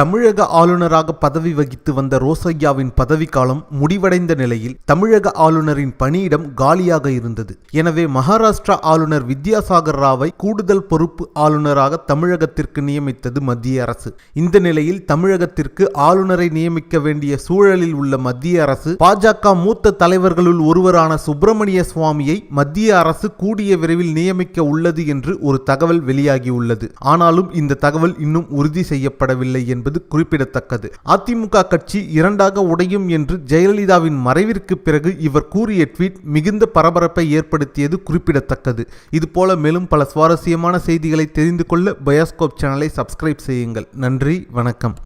தமிழக ஆளுநராக பதவி வகித்து வந்த ரோசய்யாவின் பதவிக்காலம் முடிவடைந்த நிலையில் தமிழக ஆளுநரின் பணியிடம் காலியாக இருந்தது. எனவே மகாராஷ்டிரா ஆளுநர் வித்யாசாகர் ராவை கூடுதல் பொறுப்பு ஆளுநராக தமிழகத்திற்கு நியமித்தது மத்திய அரசு. இந்த நிலையில் தமிழகத்திற்கு ஆளுநரை நியமிக்க வேண்டிய சூழலில் உள்ள மத்திய அரசு பாஜக மூத்த தலைவர்களுள் ஒருவரான சுப்பிரமணிய சுவாமியை மத்திய அரசு கூடிய விரைவில் நியமிக்க உள்ளது என்று ஒரு தகவல் வெளியாகியுள்ளது. ஆனாலும் இந்த தகவல் இன்னும் உறுதி செய்யப்படவில்லை என்பது குறிப்பிடத்தக்கது. அதிமுக கட்சி இரண்டாக உடையும் என்று ஜெயலலிதாவின் மறைவிற்கு பிறகு இவர் கூறிய ட்வீட் மிகுந்த பரபரப்பை ஏற்படுத்தியது குறிப்பிடத்தக்கது. இதுபோல மேலும் பல சுவாரஸ்யமான செய்திகளை தெரிந்து கொள்ள பயாஸ்கோப் சேனலை சப்ஸ்கிரைப் செய்யுங்கள். நன்றி வணக்கம்.